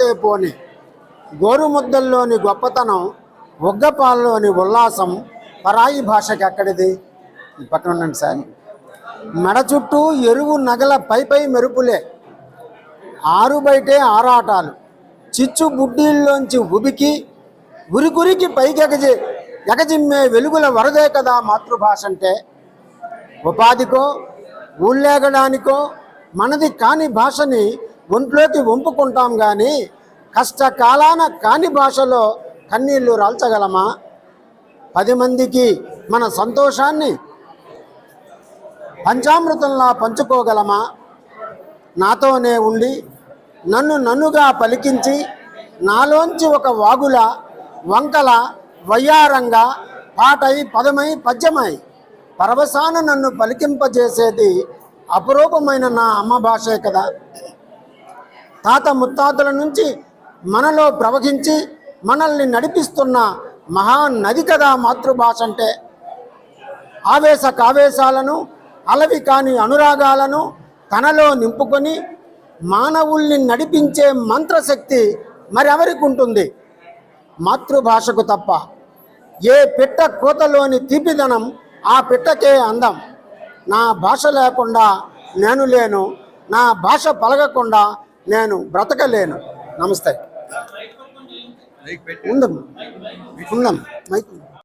పోతే పోని. గోరుముద్దల్లోని గొప్పతనం ఒగ్గపాల్లోని ఉల్లాసం పరాయి భాషకి ఎక్కడిది పక్కన ఉండండి సార్. మెడ చుట్టూ ఎరువు నగల పై పై మెరుపులే. ఆరు బయటే ఆరాటాలు. చిచ్చు బుడ్డీల్లోంచి ఉబికి ఉరికురికి పైకెగజి ఎగజిమ్మే వెలుగుల వరదే కదా మాతృభాష అంటే ఉపాధికో ఊళ్ళేగడానికో మనది కాని భాషని ఒంట్లోకి వంపుకుంటాం కానీ కష్టకాలాన కాని భాషలో కన్నీళ్ళు రాల్చగలమా? పది మందికి మన సంతోషాన్ని పంచామృతంలా పంచుకోగలమా? నాతోనే ఉండి నన్ను నన్నుగా పలికించి నాలోంచి ఒక వాగుల వంకల వయ్యారంగా పాటై పదమై పద్యమై పరవశాన నన్ను పలికింపజేసేది అపురూపమైన నా అమ్మ భాషే కదా. తాత ముత్తాతల నుంచి మనలో ప్రవహించి మనల్ని నడిపిస్తున్న మహానది కదా మాతృభాష అంటే. ఆవేశ కావేశాలను అలవి కాని అనురాగాలను తనలో నింపుకొని మానవుల్ని నడిపించే మంత్రశక్తి మరెవరికి ఉంటుంది? మాతృభాషకు తప్ప. ఏ పిట్ట కోతలోని తీపిదనం ఆ పిట్టకే అందం. నా భాష లేకుండా నేను లేను నా భాష పలగకుండా నేను బ్రతకలేను. నమస్తే. ఉందమ్మా. ఉందమ్మా. మైక్